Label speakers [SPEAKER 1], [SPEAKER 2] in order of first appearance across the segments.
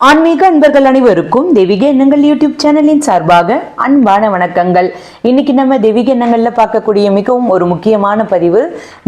[SPEAKER 1] ஆன்மீக அன்பர்கள் அனைவருக்கும் தெய்வீக எண்ணங்கள் யூடியூப் சேனலின் சார்பாக அன்பான வணக்கங்கள். இன்னைக்கு நம்ம தெய்வீக எண்ணங்கள்ல பார்க்கக்கூடிய மிகவும் ஒரு முக்கியமான பதிவு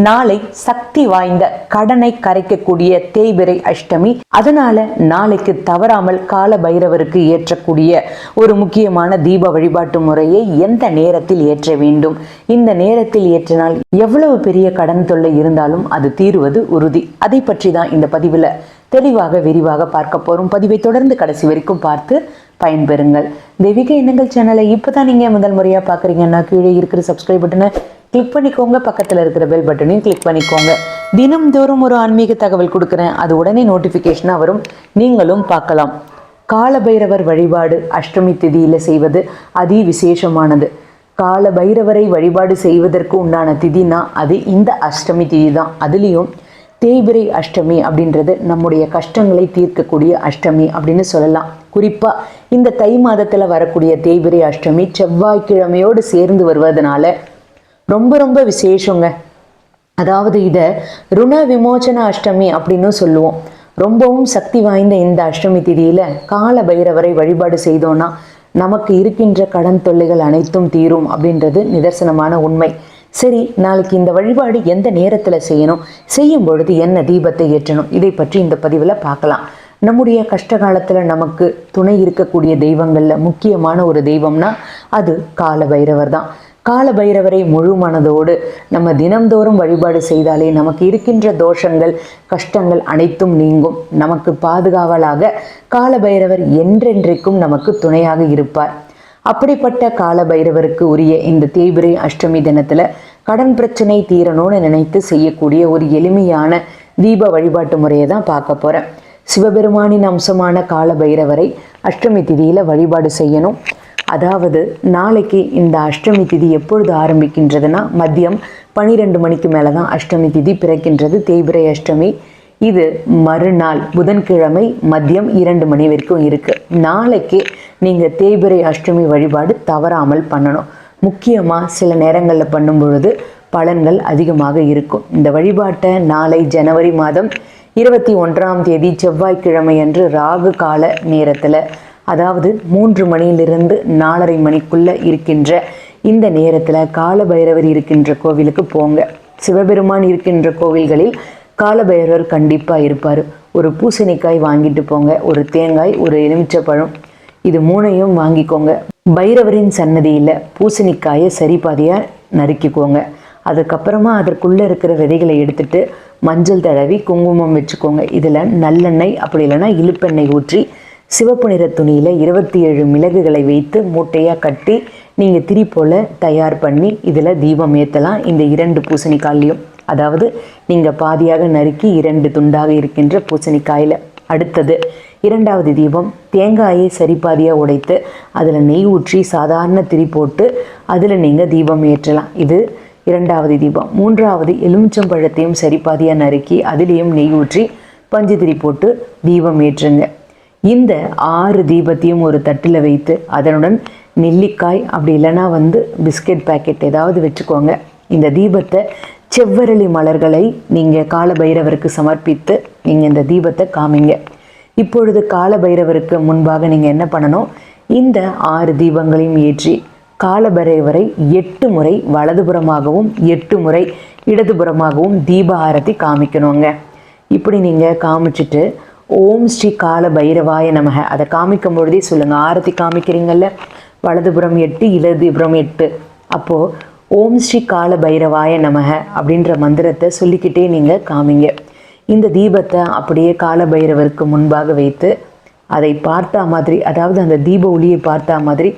[SPEAKER 1] நாளை சக்தி வாய்ந்த கடனை கரைக்கக்கூடிய தேய்பிரை அஷ்டமி. அதனால நாளைக்கு தவறாமல் கால பைரவருக்கு ஏற்றக்கூடிய ஒரு முக்கியமான தீப வழிபாட்டு முறையை எந்த நேரத்தில் ஏற்ற வேண்டும்? இந்த நேரத்தில் ஏற்றினால் எவ்வளவு பெரிய கடன் தொல்லை இருந்தாலும் அது தீருவது உறுதி. அதை பற்றி தான் இந்த பதிவுல தெளிவாக விரிவாக பார்க்க போறோம். பதிவை தொடர்ந்து கடைசி வரைக்கும் பார்த்து பயன்பெறுங்கள். தெய்வீக எண்ணங்கள் சேனலை இப்போ தான் நீங்கள் முதல் முறையாக பார்க்குறீங்கன்னா கீழே இருக்கிற சப்ஸ்கிரைப் பட்டனை கிளிக் பண்ணிக்கோங்க. பக்கத்தில் இருக்கிற பெல் பட்டனையும் கிளிக் பண்ணிக்கோங்க. தினம்தோறும் ஒரு ஆன்மீக தகவல் கொடுக்குறேன். அது உடனே நோட்டிஃபிகேஷனாக வரும். நீங்களும் பார்க்கலாம். காலபைரவர் வழிபாடு அஷ்டமி திதியில் செய்வது அதி விசேஷமானது கால பைரவரை வழிபாடு செய்வதற்கு உண்டான திதினா அது இந்த அஷ்டமி திதி தான். அதுலேயும் தேய்பிரை அஷ்டமி அப்படின்றது நம்முடைய கஷ்டங்களை தீர்க்கக்கூடிய அஷ்டமி அப்படின்னு சொல்லலாம். குறிப்பாக இந்த தை மாதத்தில் வரக்கூடிய தேய்பிரை அஷ்டமி செவ்வாய்க்கிழமையோடு சேர்ந்து வருவதனால ரொம்ப ரொம்ப விசேஷங்க. அதாவது இதை ருண விமோச்சன அஷ்டமி அப்படின்னு சொல்லுவோம். ரொம்பவும் சக்தி வாய்ந்த இந்த அஷ்டமி திதியில கால பைரவரை வழிபாடு செய்தோன்னா நமக்கு இருக்கின்ற கடன் தொல்லைகள் அனைத்தும் தீரும் அப்படின்றது நிதர்சனமான உண்மை. சரி நாளைக்கு இந்த வழிபாடு எந்த நேரத்தில் செய்யணும்? செய்யும் பொழுது என்ன தீபத்தை ஏற்றணும்? இதை பற்றி இந்த பதிவில் பார்க்கலாம். நம்முடைய கஷ்ட காலத்தில் நமக்கு துணை இருக்கக்கூடிய தெய்வங்களில் முக்கியமான ஒரு தெய்வம்னா அது கால பைரவர் தான். கால பைரவரை முழு மனதோடு நம்ம தினம்தோறும் வழிபாடு செய்தாலே நமக்கு இருக்கின்ற தோஷங்கள் கஷ்டங்கள் அனைத்தும் நீங்கும். நமக்கு பாதுகாவலாக கால பைரவர் என்றென்றைக்கும் நமக்கு துணையாக இருப்பார். அப்படிப்பட்ட கால பைரவருக்கு உரிய இந்த தேய்பிரை அஷ்டமி தினத்துல கடன் பிரச்சனை தீரணும்னு நினைத்து செய்யக்கூடிய ஒரு எளிமையான தீப வழிபாட்டு முறையை தான் பார்க்க போறேன். சிவபெருமானின் அம்சமான கால பைரவரை அஷ்டமி திதியில வழிபாடு செய்யணும். அதாவது நாளைக்கு இந்த அஷ்டமி திதி எப்பொழுது ஆரம்பிக்கின்றதுன்னா மதியம் பனிரெண்டு மணிக்கு மேலே தான் அஷ்டமி திதி பிறக்கின்றது தேய்பிரை அஷ்டமி. இது மறுநாள் புதன்கிழமை மதியம் இரண்டு மணி வரைக்கும் இருக்கு. நாளைக்கு நீங்கள் தேய்பிரை அஷ்டமி வழிபாடு தவறாமல் பண்ணணும். முக்கியமாக சில நேரங்களில் பண்ணும் பொழுது பலன்கள் அதிகமாக இருக்கும். இந்த வழிபாட்டை நாளை ஜனவரி மாதம் இருபத்தி ஒன்றாம் தேதி செவ்வாய்க்கிழமை அன்று ராகு கால நேரத்தில் அதாவது மூன்று மணியிலிருந்து நாலரை மணிக்குள்ளே இருக்கின்ற இந்த நேரத்தில் கால பைரவர் இருக்கின்ற கோவிலுக்கு போங்க. சிவபெருமான் இருக்கின்ற கோவில்களில் காலபைரவர் கண்டிப்பாக இருப்பார். ஒரு பூசணிக்காய் வாங்கிட்டு போங்க ஒரு தேங்காய் ஒரு எலுமிச்சப்பழம் இது மூணையும் வாங்கிக்கோங்க. பைரவரின் சன்னதியில் பூசணிக்காயை சரி பாதியாக நறுக்கிக்கோங்க. அதுக்கப்புறமா அதற்குள்ளே இருக்கிற விதைகளை எடுத்துட்டு மஞ்சள் தடவி குங்குமம் வச்சுக்கோங்க. இதில் நல்லெண்ணெய் அப்படி இல்லைன்னா இழுப்பெண்ணெய் ஊற்றி சிவப்பு நிற துணியில் இருபத்தி ஏழு மிளகுகளை வைத்து மூட்டையாக கட்டி நீங்கள் திரி போல் தயார் பண்ணி இதில் தீபம் ஏற்றலாம் இந்த இரண்டு பூசணிக்காயிலையும். அதாவது நீங்கள் பாதியாக நறுக்கி இரண்டு துண்டாக இருக்கின்ற பூசணிக்காயில். அடுத்தது இரண்டாவது தீபம் தேங்காயை சரிபாதியாக உடைத்து அதில் நெய் ஊற்றி சாதாரண திரி போட்டு அதில் நீங்கள் தீபம் ஏற்றலாம். இது இரண்டாவது தீபம். மூன்றாவது எலுமிச்சம்பழத்தையும் சரிபாதியாக நறுக்கி அதிலேயும் நெய் ஊற்றி பஞ்சு திரி போட்டு தீபம் ஏற்றுங்க. இந்த ஆறு தீபத்தையும் ஒரு தட்டில் வைத்து அதனுடன் நெல்லிக்காய் அப்படி இல்லைன்னா வந்து பிஸ்கெட் பேக்கெட் ஏதாவது வச்சுக்கோங்க. இந்த தீபத்தை செவ்வரளி மலர்களை நீங்கள் கால பைரவருக்கு சமர்ப்பித்து நீங்கள் இந்த தீபத்தை காமிங்க. இப்பொழுது கால பைரவருக்கு முன்பாக நீங்கள் என்ன பண்ணணும்? இந்த ஆறு தீபங்களையும் ஏற்றி கால பைரவரை எட்டு முறை வலதுபுறமாகவும் எட்டு முறை இடதுபுறமாகவும் தீப ஆரத்தி காமிக்கணுங்க. இப்படி நீங்கள் காமிச்சிட்டு ஓம் ஸ்ரீ கால பைரவாய நமக. அதை காமிக்கும் பொழுதே சொல்லுங்கள் ஆரத்தி காமிக்கிறீங்கல்ல? வலதுபுறம் எட்டு இடதுபுறம் எட்டு. அப்போது ஓம் ஸ்ரீ கால பைரவாய நமக அப்படின்ற மந்திரத்தை சொல்லிக்கிட்டே நீங்கள் காமிங்க. இந்த தீபத்தை அப்படியே கால பைரவருக்கு முன்பாக வைத்து அதை பார்த்தா மாதிரி அதாவது அந்த தீப ஒளியை பார்த்தா மாதிரி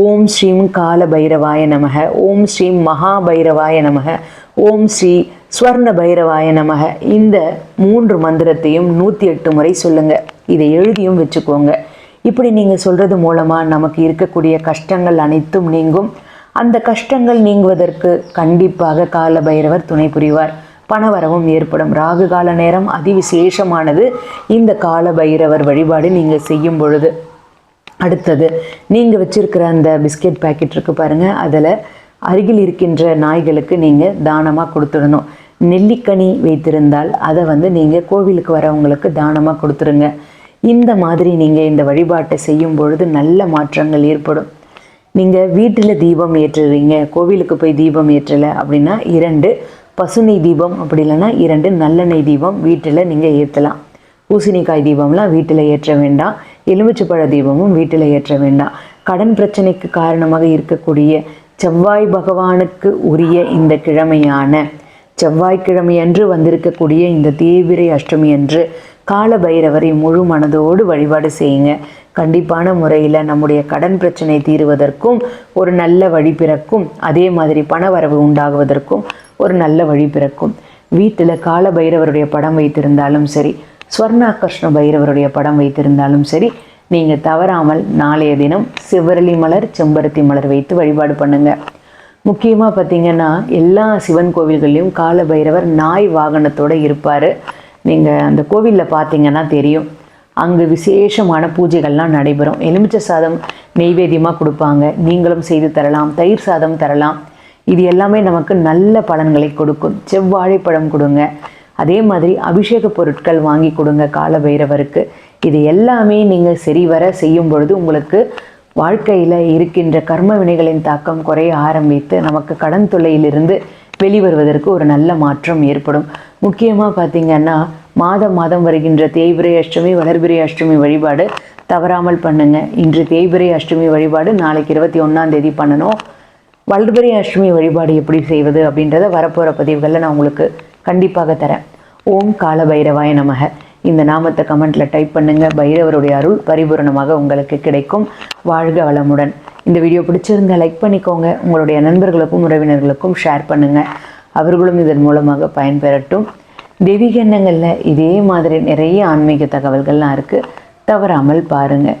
[SPEAKER 1] ஓம் ஸ்ரீம் கால பைரவாய நமக ஓம் ஸ்ரீம் மகாபைரவாய நமக ஓம் ஸ்ரீ ஸ்வர்ண பைரவாய நமக. இந்த மூன்று மந்திரத்தையும் நூற்றி எட்டு முறை சொல்லுங்கள் இதை எழுதியும் வச்சுக்கோங்க. இப்படி நீங்கள் சொல்கிறது மூலமாக நமக்கு இருக்கக்கூடிய கஷ்டங்கள் அனைத்தும் நீங்கும். அந்த கஷ்டங்கள் நீங்குவதற்கு கண்டிப்பாக கால பைரவர் துணை புரிவார். பணவரவும் ஏற்படும். ராகு கால நேரம் அதிவிசேஷமானது. இந்த கால பைரவர் வழிபாடு நீங்கள் செய்யும் பொழுது. அடுத்தது நீங்கள் வச்சிருக்கிற அந்த பிஸ்கெட் பாக்கெட் இருக்கு பாருங்கள் அதில் அருகில் இருக்கின்ற நாய்களுக்கு நீங்கள் தானமாக கொடுத்துடணும். நெல்லிக்கனி வைத்திருந்தால் அதை வந்து நீங்கள் கோவிலுக்கு வரவங்களுக்கு தானமாக கொடுத்துருங்க. இந்த மாதிரி நீங்கள் இந்த வழிபாட்டை செய்யும் பொழுது நல்ல மாற்றங்கள் ஏற்படும். நீங்கள் வீட்டில் தீபம் ஏற்றுறீங்க. கோவிலுக்கு போய் தீபம் ஏற்றலை அப்படின்னா இரண்டு பசுனை தீபம் அப்படி இல்லைன்னா இரண்டு நல்லெண்ணெய் தீபம் வீட்டில் நீங்கள் ஏற்றலாம் பூசணிக்காய் தீபம்லாம் வீட்டில் ஏற்ற வேண்டாம். எலுமிச்சப்பழ தீபமும் வீட்டில் ஏற்ற வேண்டாம். கடன் பிரச்சனைக்கு காரணமாக இருக்கக்கூடிய செவ்வாய் பகவானுக்கு உரிய இந்த கிழமையான செவ்வாய்க்கிழமையன்று வந்திருக்கக்கூடிய இந்த தீவிரை அஷ்டமி அன்று கால பைரவரை முழு மனதோடு வழிபாடு செய்யுங்க. கண்டிப்பான முறையில் நம்முடைய கடன் பிரச்சனை தீருவதற்கும் ஒரு நல்ல வழி பிறக்கும் அதே மாதிரி பணவரவு உண்டாகுவதற்கும் ஒரு நல்ல வழி பிறக்கும். வீட்டில் கால பைரவருடைய படம் வைத்திருந்தாலும் சரி ஸ்வர்ணாகர்ஷ்ண பைரவருடைய படம் வைத்திருந்தாலும் சரி நீங்கள் தவறாமல் நாளைய தினம் சிவரளி மலர் செம்பருத்தி மலர் வைத்து வழிபாடு பண்ணுங்க. முக்கியமாக பார்த்தீங்கன்னா எல்லா சிவன் கோவில்கள்லேயும் கால பைரவர் நாய் வாகனத்தோடு இருப்பார். நீங்கள் அந்த கோவிலில் பார்த்தீங்கன்னா தெரியும். அங்கு விசேஷமான பூஜைகள்லாம் நடைபெறும். எலுமிச்சை சாதம் நெய்வேத்தியமாக கொடுப்பாங்க. நீங்களும் செய்து தரலாம் தயிர் சாதம் தரலாம். இது எல்லாமே நமக்கு நல்ல பலன்களை கொடுக்கும். செவ்வாழைப்பழம் கொடுங்க. அதே மாதிரி அபிஷேக பொருட்கள் வாங்கி கொடுங்க கால பைரவருக்கு இது எல்லாமே நீங்கள் சரிவர செய்யும் பொழுது உங்களுக்கு வாழ்க்கையில் இருக்கின்ற கர்ம வினைகளின் தாக்கம் குறைய ஆரம்பித்து நமக்கு கடன் தொல்லையிலிருந்து வெளிவருவதற்கு ஒரு நல்ல மாற்றம் ஏற்படும். முக்கியமாக பார்த்தீங்கன்னா மாதம் மாதம் வருகின்ற தேய்பிரை அஷ்டமி வளர்பிரை அஷ்டமி வழிபாடு தவறாமல் பண்ணுங்கள் இன்று தேய்பிரை அஷ்டமி வழிபாடு நாளைக்கு இருபத்தி ஒன்றாம் தேதி பண்ணணும். வளர்பிரை அஷ்டமி வழிபாடு எப்படி செய்வது அப்படின்றத வரப்போகிற பதிவுகளில் நான் உங்களுக்கு கண்டிப்பாக தரேன். ஓம் கால பைரவாய நமக. இந்த நாமத்தை கமெண்ட்டில் டைப் பண்ணுங்கள் பைரவருடைய அருள் பரிபூரணமாக உங்களுக்கு கிடைக்கும். வாழ்க வளமுடன். இந்த வீடியோ பிடிச்சிருந்தால் லைக் பண்ணிக்கோங்க. உங்களுடைய நண்பர்களுக்கும் உறவினர்களுக்கும் ஷேர் பண்ணுங்கள் அவர்களும் இதன் மூலமாக பயன்பெறட்டும். தெய்வீக எண்ணங்களில் இதே மாதிரி நிறைய ஆன்மீக தகவல்கள்லாம் இருக்குது தவறாமல் பாருங்கள்